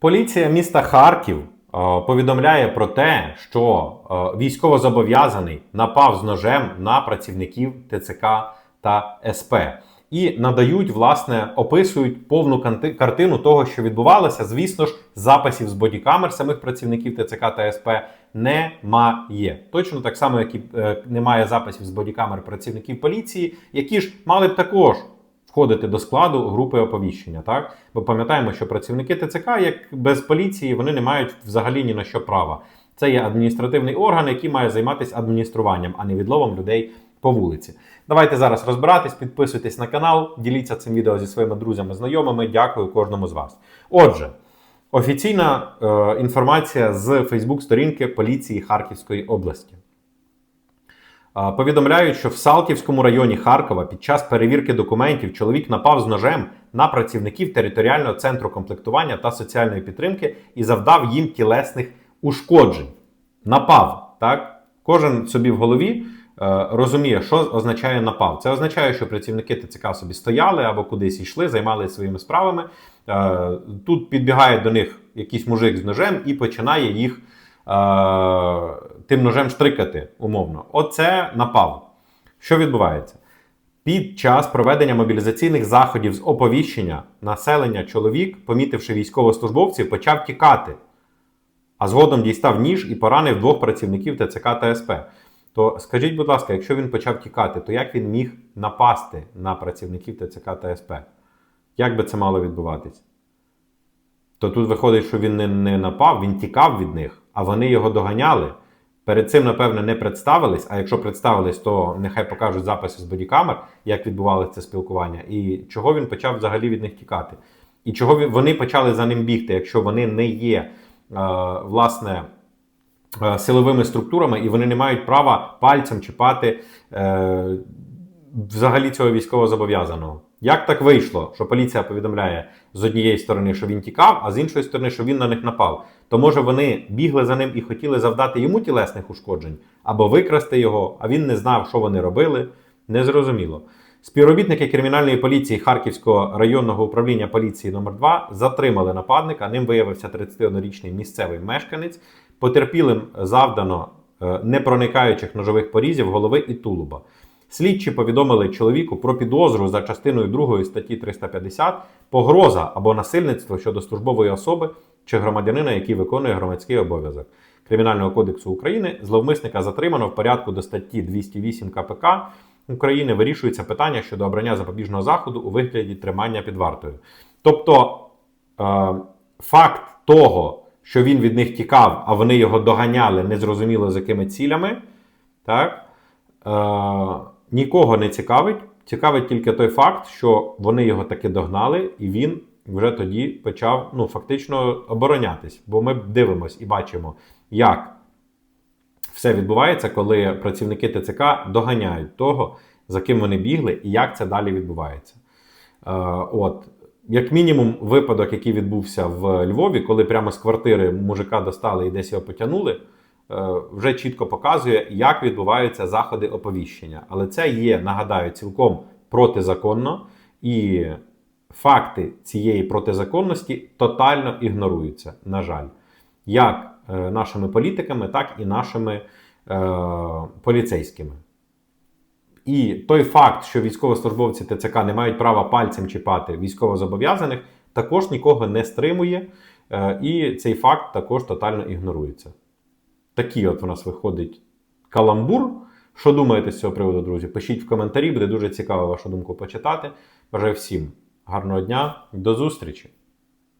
Поліція міста Харків е, повідомляє про те, що е, військовозобов'язаний напав з ножем на працівників ТЦК та СП. І надають, власне, описують повну картину того, що відбувалося. Звісно ж, записів з бодікамер самих працівників ТЦК та СП немає. Точно так само, як і е, немає записів з бодікамер працівників поліції, які ж мали б також входити до складу групи оповіщення. Так? Бо пам'ятаємо, що працівники ТЦК, як без поліції, вони не мають взагалі ні на що права. Це є адміністративний орган, який має займатися адмініструванням, а не відловом людей по вулиці. Давайте зараз розбиратись, підписуйтесь на канал, діліться цим відео зі своїми друзями, знайомими. Дякую кожному з вас. Отже, офіційна е, інформація з Фейсбук-сторінки поліції Харківської області. Повідомляють, що в Салтівському районі Харкова під час перевірки документів чоловік напав з ножем на працівників територіального центру комплектування та соціальної підтримки і завдав їм тілесних ушкоджень. Напав, так? Кожен собі в голові е, розуміє, що означає напав. Це означає, що працівники ТЦК собі стояли або кудись йшли, займалися своїми справами. Е, тут підбігає до них якийсь мужик з ножем і починає їх е, тим ножем штрикати, умовно. Оце напав. Що відбувається? Під час проведення мобілізаційних заходів з оповіщення населення чоловік, помітивши військовослужбовців, почав тікати, а згодом дістав ніж і поранив двох працівників ТЦК та СП. То скажіть, будь ласка, якщо він почав тікати, то як він міг напасти на працівників ТЦК та СП? Як би це мало відбуватись? То тут виходить, що він не, не напав, він тікав від них, а вони його доганяли. Перед цим, напевне, не представились, а якщо представились, то нехай покажуть записи з бодікамер, як відбувалося це спілкування, і чого він почав взагалі від них тікати. І чого вони почали за ним бігти, якщо вони не є е, власне е, силовими структурами, і вони не мають права пальцем чіпати е, взагалі цього військовозобов'язаного. Як так вийшло, що поліція повідомляє з однієї сторони, що він тікав, а з іншої сторони, що він на них напав? То може вони бігли за ним і хотіли завдати йому тілесних ушкоджень або викрасти його, а він не знав, що вони робили. Незрозуміло. Співробітники кримінальної поліції Харківського районного управління поліції номер 2 затримали нападника. Ним виявився 31-річний місцевий мешканець. Потерпілим завдано е, непроникаючих ножових порізів голови і тулуба. Слідчі повідомили чоловіку про підозру за частиною 2 статті 350 погроза або насильництво щодо службової особи чи громадянина, який виконує громадський обов'язок. Кримінального кодексу України зловмисника затримано в порядку до статті 208 КПК України вирішується питання щодо обрання запобіжного заходу у вигляді тримання під вартою. Тобто е, факт того, що він від них тікав, а вони його доганяли незрозуміло з якими цілями, так, е, нікого не цікавить. Цікавить тільки той факт, що вони його таки догнали, і він вже тоді почав ну, фактично оборонятись. Бо ми дивимося і бачимо, як все відбувається, коли працівники ТЦК доганяють того, за ким вони бігли, і як це далі відбувається. Е, от. Як мінімум, випадок, який відбувся в Львові, коли прямо з квартири мужика достали і десь його потягнули, вже чітко показує, як відбуваються заходи оповіщення. Але це є, нагадаю, цілком протизаконно, і факти цієї протизаконності тотально ігноруються, на жаль, як е, нашими політиками, так і нашими е, поліцейськими. І той факт, що військовослужбовці ТЦК не мають права пальцем чіпати військовозобов'язаних, також нікого не стримує, е, і цей факт також тотально ігнорується. Такий от у нас виходить каламбур. Що думаєте з цього приводу, друзі? Пишіть в коментарі, буде дуже цікаво вашу думку почитати. Бажаю всім гарного дня, до зустрічі!